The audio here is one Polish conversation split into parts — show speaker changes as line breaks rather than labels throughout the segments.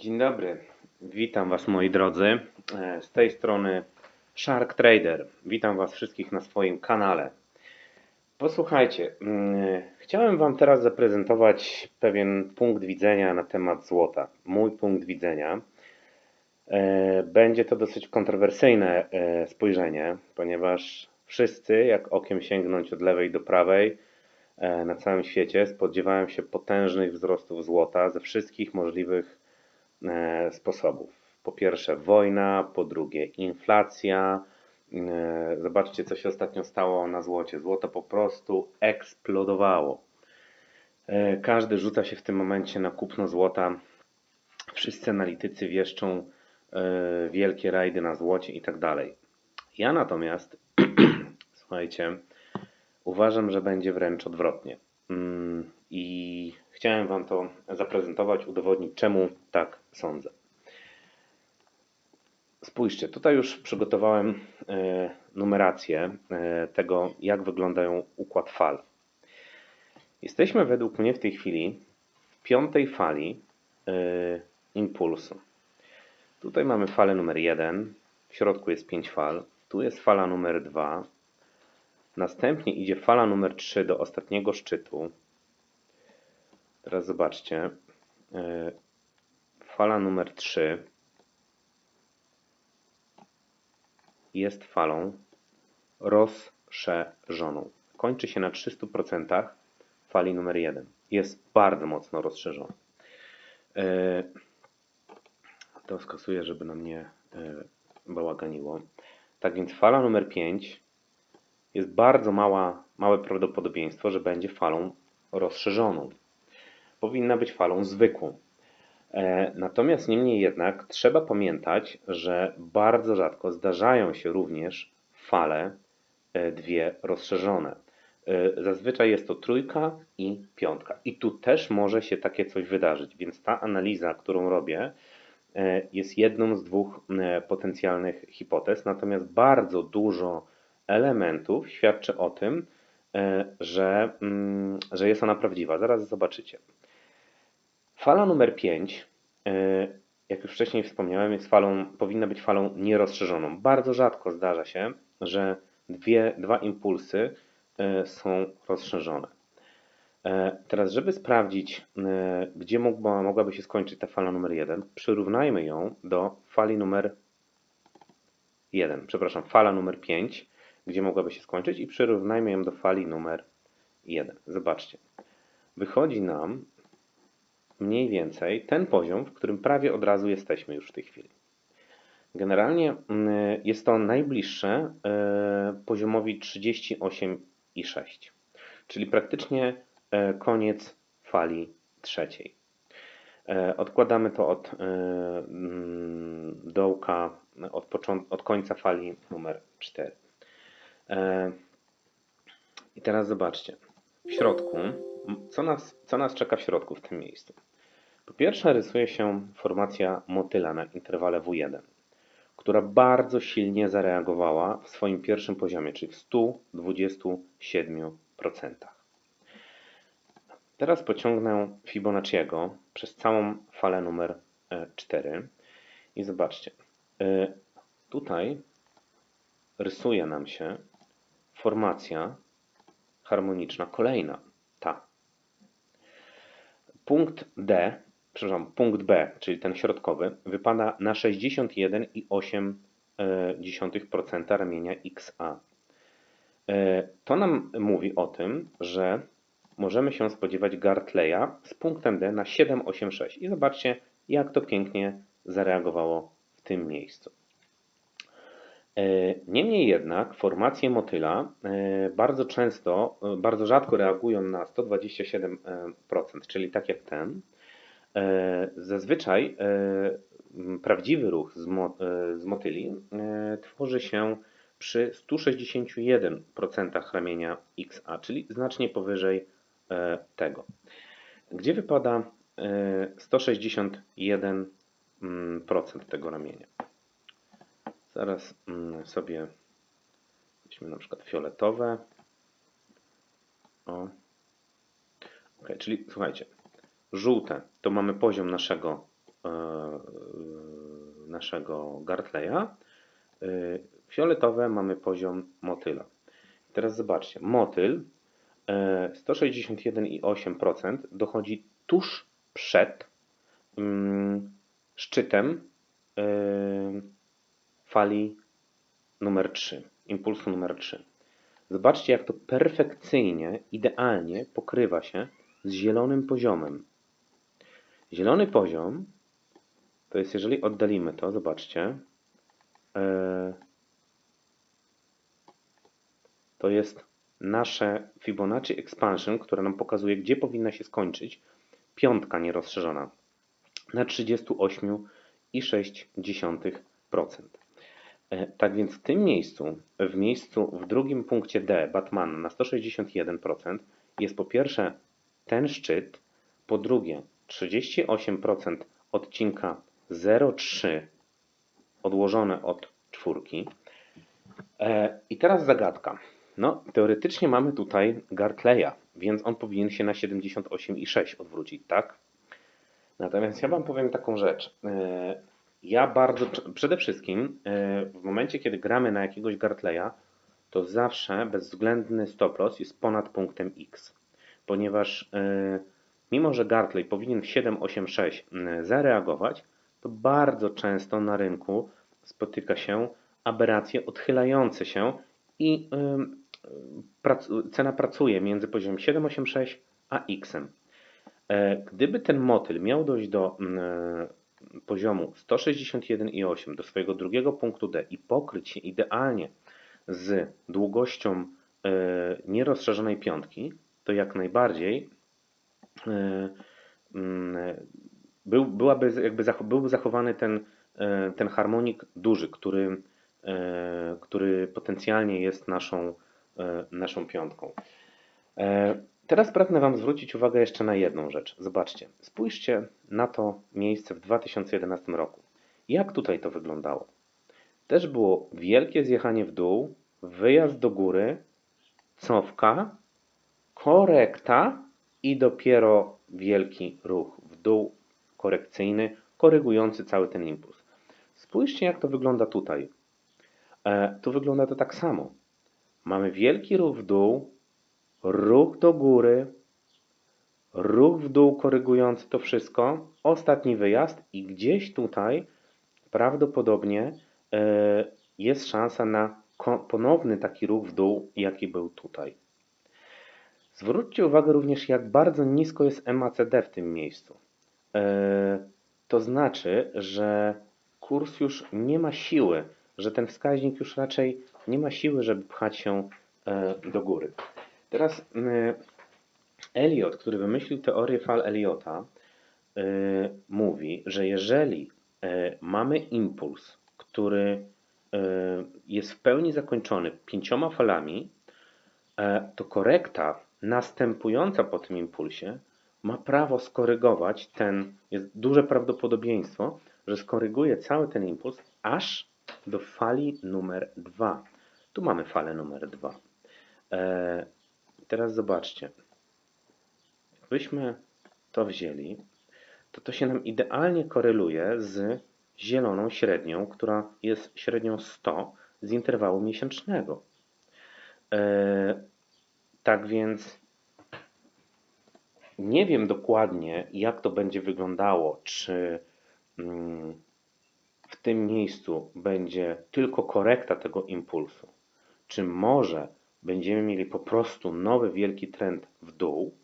Dzień dobry, witam Was moi drodzy. E, Z tej strony Shark Trader. Witam Was wszystkich na swoim kanale. Posłuchajcie, mm, chciałem Wam teraz zaprezentować pewien punkt widzenia na temat złota. Mój punkt widzenia. E, Będzie to dosyć kontrowersyjne e, spojrzenie, ponieważ wszyscy, jak okiem sięgnąć od lewej do prawej, na całym świecie spodziewają się potężnych wzrostów złota ze wszystkich możliwych sposobów. Po pierwsze wojna, po drugie inflacja. E, Zobaczcie, co się ostatnio stało na złocie. Złoto po prostu eksplodowało. E, Każdy rzuca się w tym momencie na kupno złota. Wszyscy analitycy wieszczą e, wielkie rajdy na złocie i tak dalej. Ja natomiast, słuchajcie, uważam, że będzie wręcz odwrotnie. Mm, I chciałem Wam to zaprezentować, udowodnić, czemu tak sądzę. Spójrzcie, tutaj już przygotowałem e, numerację e, tego, jak wyglądają układ fal. Jesteśmy według mnie w tej chwili w piątej fali e, impulsu. Tutaj mamy falę numer 1, w środku jest 5 fal, tu jest fala numer 2, następnie idzie fala numer 3 do ostatniego szczytu. Teraz zobaczcie, e, fala numer 3 jest falą rozszerzoną. Kończy się na 300% fali numer 1. Jest bardzo mocno rozszerzona. E, To skasuję, żeby nam nie e, bałaganiło. Tak więc fala numer 5 jest bardzo mała, małe prawdopodobieństwo, że będzie falą rozszerzoną. Powinna być falą zwykłą. E, Natomiast niemniej jednak trzeba pamiętać, że bardzo rzadko zdarzają się również fale e, dwie rozszerzone. E, Zazwyczaj jest to trójka i piątka. I tu też może się takie coś wydarzyć, więc ta analiza, którą robię, jest jedną z dwóch potencjalnych hipotez, natomiast bardzo dużo elementów świadczy o tym, że, mm, że jest ona prawdziwa. Zaraz zobaczycie. Fala numer 5, jak już wcześniej wspomniałem, jest falą, powinna być falą nierozszerzoną. Bardzo rzadko zdarza się, że dwie, dwa impulsy e, są rozszerzone. E, Teraz, żeby sprawdzić, e, gdzie mogła, mogłaby się skończyć ta fala numer 1, przyrównajmy ją do fali numer 1, przepraszam, fala numer 5, gdzie mogłaby się skończyć i przyrównajmy ją do fali numer 1. Zobaczcie. Wychodzi nam mniej więcej ten poziom, w którym prawie od razu jesteśmy już w tej chwili. Generalnie mm, jest to najbliższe e, poziomowi 38,6, czyli praktycznie e, koniec fali trzeciej. E, Odkładamy to od mm, dołka, od, od końca fali numer 4. E, I teraz zobaczcie. W środku, co nas, co nas czeka w środku w tym miejscu? Po pierwsze rysuje się formacja motyla na interwale W1, która bardzo silnie zareagowała w swoim pierwszym poziomie, czyli w 127%. Teraz pociągnę Fibonacciego przez całą falę numer e, 4 i zobaczcie. e, Tutaj rysuje nam się formacja harmoniczna kolejna, ta. Punkt D, przepraszam, punkt B, czyli ten środkowy, wypada na 61,8% ramienia XA. E, To nam mówi o tym, że możemy się spodziewać Gartleya z punktem D na 7,86. I zobaczcie, jak to pięknie zareagowało w tym miejscu. E, Niemniej jednak formacje motyla e, bardzo często, e, bardzo rzadko reagują na 127%, czyli tak jak ten. E, Zazwyczaj e, prawdziwy ruch z, e, motyli tworzy się przy 161% ramienia XA, czyli znacznie powyżej tego. Gdzie wypada e, 161% tego ramienia? Zaraz mm, sobie weźmy na przykład fioletowe. O. Ok, czyli słuchajcie, żółte to mamy poziom naszego e, naszego Gartleya. E, fioletowe mamy poziom motyla. Teraz zobaczcie, motyl e, 161,8% dochodzi tuż przed mm, szczytem e, fali numer 3, impulsu numer 3. Zobaczcie, jak to perfekcyjnie, idealnie pokrywa się z zielonym poziomem. Zielony poziom to jest, jeżeli oddalimy to, zobaczcie, e, to jest nasze Fibonacci Expansion, które nam pokazuje, gdzie powinna się skończyć piątka nierozszerzona na 38,6%. E, Tak więc w tym miejscu, w miejscu w drugim punkcie D Batman na 161% jest po pierwsze ten szczyt, po drugie 38% odcinka 0,3 odłożone od czwórki. E, I teraz zagadka. No, teoretycznie mamy tutaj Gartleya, więc on powinien się na 78,6 odwrócić, tak? Natomiast ja Wam powiem taką rzecz. E, Ja bardzo, przede wszystkim e, w momencie, kiedy gramy na jakiegoś Gartleya, to zawsze bezwzględny stop loss jest ponad punktem X. Ponieważ mimo, że Gartley powinien w 786 mm, zareagować, to bardzo często na rynku spotyka się aberracje odchylające się i cena pracuje między poziomem 786 a X. E, Gdyby ten motyl miał dojść do mm, poziomu 161,8 do swojego drugiego punktu D i pokryć się idealnie z długością e, nierozszerzonej piątki, to jak najbardziej był, byłaby jakby byłby zachowany ten, e, ten harmonik duży, który, e, który potencjalnie jest naszą, e, naszą piątką. E, Teraz pragnę Wam zwrócić uwagę jeszcze na jedną rzecz. Zobaczcie, spójrzcie na to miejsce w 2011 roku. Jak tutaj to wyglądało? Też było wielkie zjechanie w dół, wyjazd do góry, cofka, korekta i dopiero wielki ruch w dół korekcyjny, korygujący cały ten impuls. Spójrzcie, jak to wygląda tutaj. E, tu wygląda to tak samo. Mamy wielki ruch w dół, ruch do góry, ruch w dół korygujący to wszystko, ostatni wyjazd i gdzieś tutaj prawdopodobnie e, jest szansa na ponowny taki ruch w dół, jaki był tutaj. Zwróćcie uwagę również, jak bardzo nisko jest MACD w tym miejscu. E, To znaczy, że kurs już nie ma siły, że ten wskaźnik już raczej nie ma siły, żeby pchać się e, do góry. Teraz e, Elliot, który wymyślił teorię fal Elliota, e, mówi, że jeżeli mamy impuls, który jest w pełni zakończony pięcioma falami, to korekta następująca po tym impulsie ma prawo skorygować ten, jest duże prawdopodobieństwo, że skoryguje cały ten impuls aż do fali numer 2. Tu mamy falę numer 2. E, teraz zobaczcie. Jakbyśmy to wzięli, to to się nam idealnie koreluje z zieloną średnią, która jest średnią 100 z interwału miesięcznego. E, tak więc nie wiem dokładnie, jak to będzie wyglądało, czy mm, w tym miejscu będzie tylko korekta tego impulsu, czy może będziemy mieli po prostu nowy wielki trend w dół.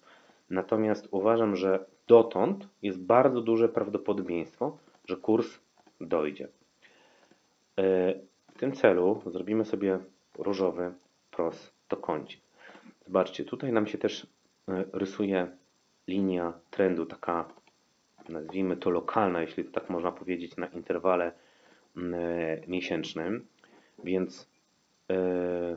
Natomiast uważam, że dotąd jest bardzo duże prawdopodobieństwo, że kurs dojdzie. E, W tym celu zrobimy sobie różowy prostokącik. Zobaczcie, tutaj nam się też e, rysuje linia trendu, taka nazwijmy to lokalna, jeśli to tak można powiedzieć, na interwale mm, e, miesięcznym. Więc e,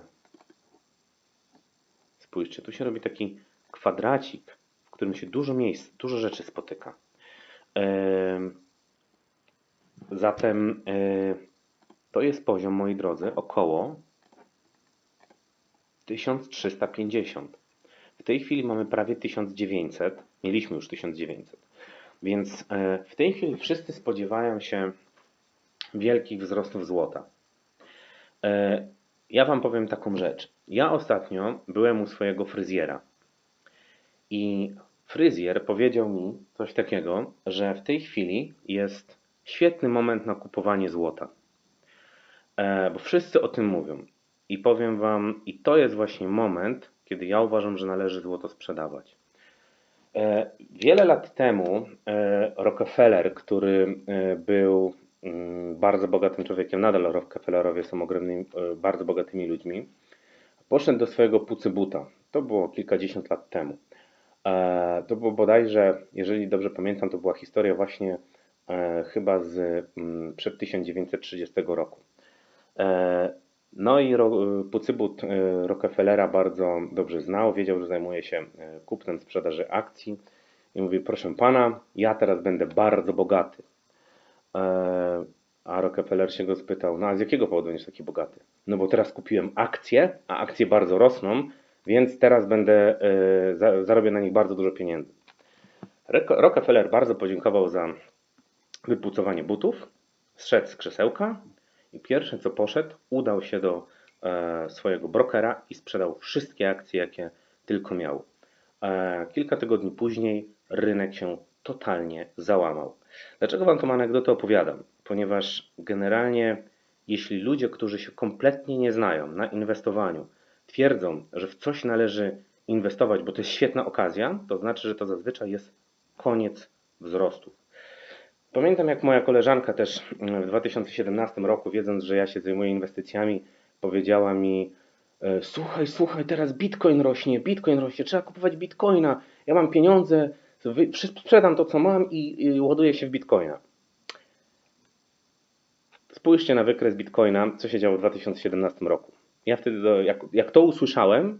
spójrzcie, tu się robi taki kwadracik, w którym się dużo miejsc, dużo rzeczy spotyka. E, Zatem e, to jest poziom, moi drodzy, około 1350. W tej chwili mamy prawie 1900, mieliśmy już 1900. Więc e, w tej chwili wszyscy spodziewają się wielkich wzrostów złota. E, ja Wam powiem taką rzecz. Ja ostatnio byłem u swojego fryzjera i fryzjer powiedział mi coś takiego, że w tej chwili jest świetny moment na kupowanie złota. E, bo wszyscy o tym mówią. I powiem Wam, i to jest właśnie moment, kiedy ja uważam, że należy złoto sprzedawać. E, wiele lat temu e, Rockefeller, który był mm, bardzo bogatym człowiekiem, nadal Rockefellerowie są ogromnymi, bardzo bogatymi ludźmi, poszedł do swojego pucybuta. To było kilkadziesiąt lat temu. To było bodajże, jeżeli dobrze pamiętam, to była historia właśnie chyba z mm, przed 1930 roku. E, no i Pucybut e, Rockefellera bardzo dobrze znał, wiedział, że zajmuje się e, kupnem sprzedaży akcji i mówi, proszę pana, ja teraz będę bardzo bogaty. A Rockefeller się go spytał, no a z jakiego powodu będziesz taki bogaty? No bo teraz kupiłem akcje, a akcje bardzo rosną, więc teraz będę, zarobię na nich bardzo dużo pieniędzy. Rockefeller bardzo podziękował za wypucowanie butów, zszedł z krzesełka i pierwsze co poszedł, udał się do e, swojego brokera i sprzedał wszystkie akcje, jakie tylko miał. E, kilka tygodni później rynek się totalnie załamał. Dlaczego Wam tą anegdotę opowiadam? Ponieważ generalnie, jeśli ludzie, którzy się kompletnie nie znają na inwestowaniu, twierdzą, że w coś należy inwestować, bo to jest świetna okazja, to znaczy, że to zazwyczaj jest koniec wzrostu. Pamiętam jak moja koleżanka też mm, w 2017 roku, wiedząc, że ja się zajmuję inwestycjami, powiedziała mi: e, Słuchaj, słuchaj, teraz bitcoin rośnie, bitcoin rośnie, trzeba kupować bitcoina. Ja mam pieniądze, sprzedam to co mam i, i ładuję się w bitcoina. Spójrzcie na wykres bitcoina, co się działo w 2017 roku. Ja wtedy, do, jak, jak to usłyszałem,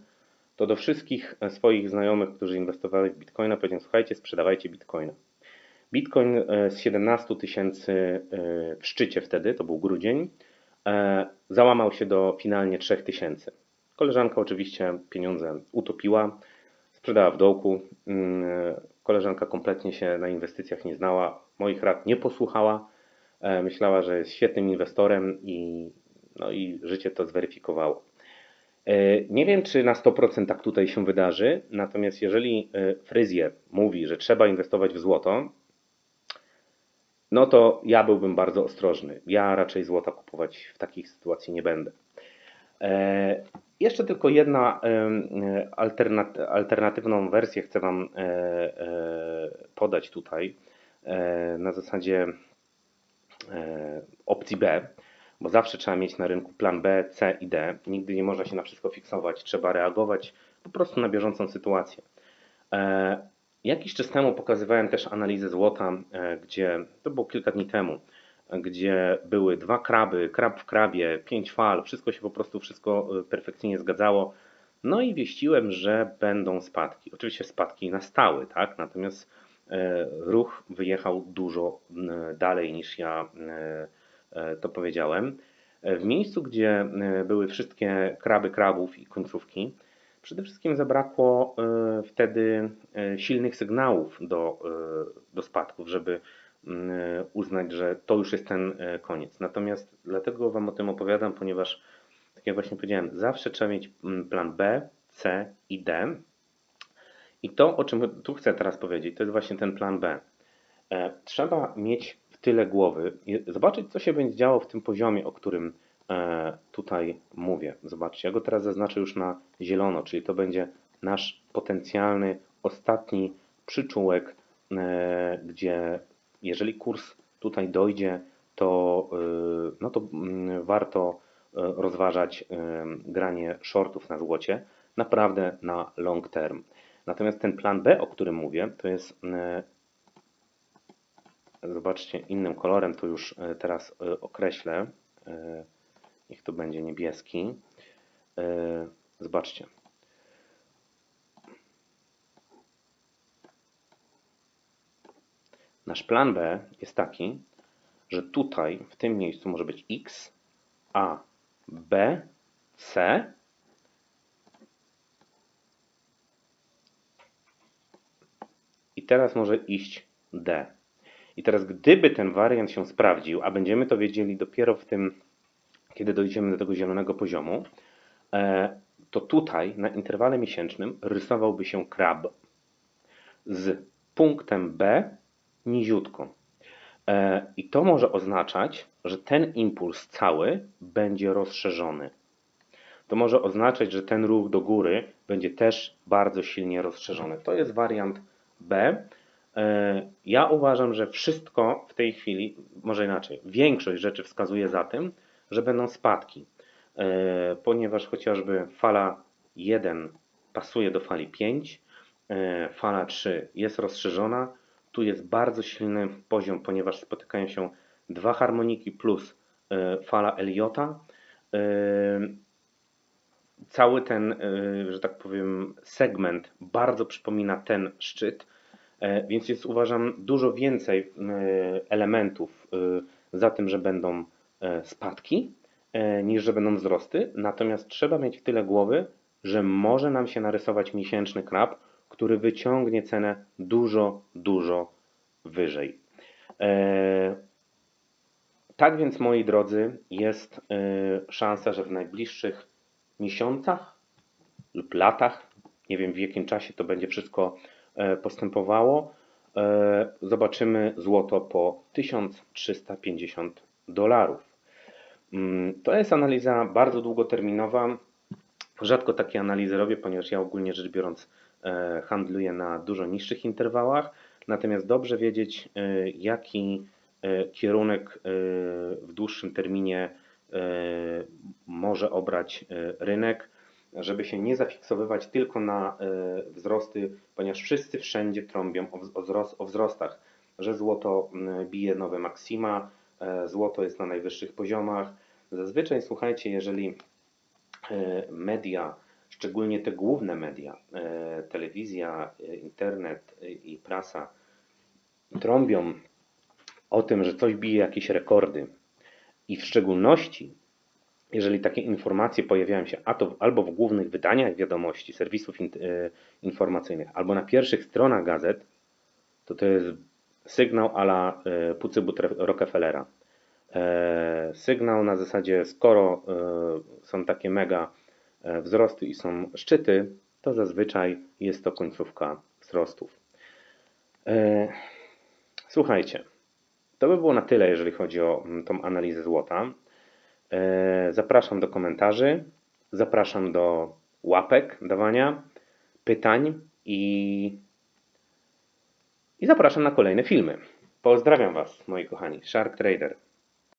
to do wszystkich swoich znajomych, którzy inwestowali w bitcoina, powiedziałem: Słuchajcie, sprzedawajcie bitcoina. Bitcoin e, z 17 tysięcy e, w szczycie wtedy, to był grudzień, e, załamał się do finalnie 3 tysięcy. Koleżanka oczywiście pieniądze utopiła, sprzedała w dołku. Mm, koleżanka kompletnie się na inwestycjach nie znała, moich rad nie posłuchała. Myślała, że jest świetnym inwestorem i, no i życie to zweryfikowało. Nie wiem, czy na 100% tak tutaj się wydarzy, natomiast jeżeli fryzjer mówi, że trzeba inwestować w złoto, no to ja byłbym bardzo ostrożny. Ja raczej złota kupować w takich sytuacji nie będę. E, jeszcze tylko jedna alternatywną wersję chcę Wam e, e, podać tutaj na zasadzie opcji B, bo zawsze trzeba mieć na rynku plan B, C i D. Nigdy nie można się na wszystko fiksować, trzeba reagować po prostu na bieżącą sytuację. Jakiś czas temu pokazywałem też analizę złota, e, gdzie to było kilka dni temu, gdzie były dwa kraby, krab w krabie, pięć fal, wszystko się po prostu wszystko e, perfekcyjnie zgadzało. No i wieściłem, że będą spadki. Oczywiście spadki nastały, tak? Natomiast e, ruch wyjechał dużo dalej niż ja to powiedziałem. W miejscu, gdzie były wszystkie kraby krabów i końcówki, Przede wszystkim zabrakło e, wtedy e, silnych sygnałów do, e, do spadków, żeby uznać, że to już jest ten koniec. Natomiast dlatego Wam o tym opowiadam, ponieważ, tak jak właśnie powiedziałem, zawsze trzeba mieć plan B, C i D. I to, o czym tu chcę teraz powiedzieć, to jest właśnie ten plan B. Trzeba mieć w tyle głowy, zobaczyć, co się będzie działo w tym poziomie, o którym tutaj mówię. Zobaczcie, ja go teraz zaznaczę już na zielono, czyli to będzie nasz potencjalny ostatni przyczółek, e, gdzie jeżeli kurs tutaj dojdzie, to, e, no to mm, warto rozważać granie shortów na złocie, naprawdę na long term. Natomiast ten plan B, o którym mówię, to jest, zobaczcie, innym kolorem, to już teraz określę, Niech to będzie niebieski. E, zobaczcie. Nasz plan B jest taki, że tutaj w tym miejscu może być X, A, B, C. I teraz może iść D. I teraz, gdyby ten wariant się sprawdził, a będziemy to wiedzieli dopiero w tym, kiedy dojdziemy do tego zielonego poziomu, e, to tutaj na interwale miesięcznym rysowałby się krab z punktem B niziutko. E, I to może oznaczać, że ten impuls cały będzie rozszerzony. To może oznaczać, że ten ruch do góry będzie też bardzo silnie rozszerzony. To jest wariant B. E, Ja uważam, że wszystko w tej chwili, może inaczej, większość rzeczy wskazuje za tym, że będą spadki, E, ponieważ chociażby fala 1 pasuje do fali 5, e, fala 3 jest rozszerzona, tu jest bardzo silny poziom, ponieważ spotykają się dwa harmoniki plus e, fala Eliota. Cały ten, że tak powiem, segment bardzo przypomina ten szczyt, więc jest uważam dużo więcej elementów za tym, że będą spadki, e, niż że będą wzrosty. Natomiast trzeba mieć w tyle głowy, że może nam się narysować miesięczny krab, który wyciągnie cenę dużo, dużo wyżej. E, Tak więc, moi drodzy, jest e, szansa, że w najbliższych miesiącach lub latach, nie wiem w jakim czasie to będzie wszystko e, postępowało, e, zobaczymy złoto po 1350 dolarów. Mm, To jest analiza bardzo długoterminowa. Rzadko takie analizy robię, ponieważ ja ogólnie rzecz biorąc e, handluję na dużo niższych interwałach. Natomiast dobrze wiedzieć, e, jaki e, kierunek w dłuższym terminie może obrać rynek, żeby się nie zafiksowywać tylko na wzrosty, ponieważ wszyscy wszędzie trąbią o wz- o wzrost- o wzrostach, że złoto bije nowe maksima, złoto jest na najwyższych poziomach. Zazwyczaj, słuchajcie, jeżeli e, media, szczególnie te główne media, e, telewizja, e, internet e, i prasa, trąbią o tym, że coś bije jakieś rekordy i w szczególności, jeżeli takie informacje pojawiają się a to albo w głównych wydaniach wiadomości, serwisów in, e, informacyjnych, albo na pierwszych stronach gazet, to to jest sygnał ala e, Pucybut Rockefellera. E, sygnał na zasadzie, skoro e, są takie mega e, wzrosty i są szczyty, to zazwyczaj jest to końcówka wzrostów. Słuchajcie, to by było na tyle, jeżeli chodzi o tą analizę złota. Zapraszam do komentarzy, zapraszam do łapek dawania, pytań i, i zapraszam na kolejne filmy. Pozdrawiam Was, moi kochani. Shark Trader.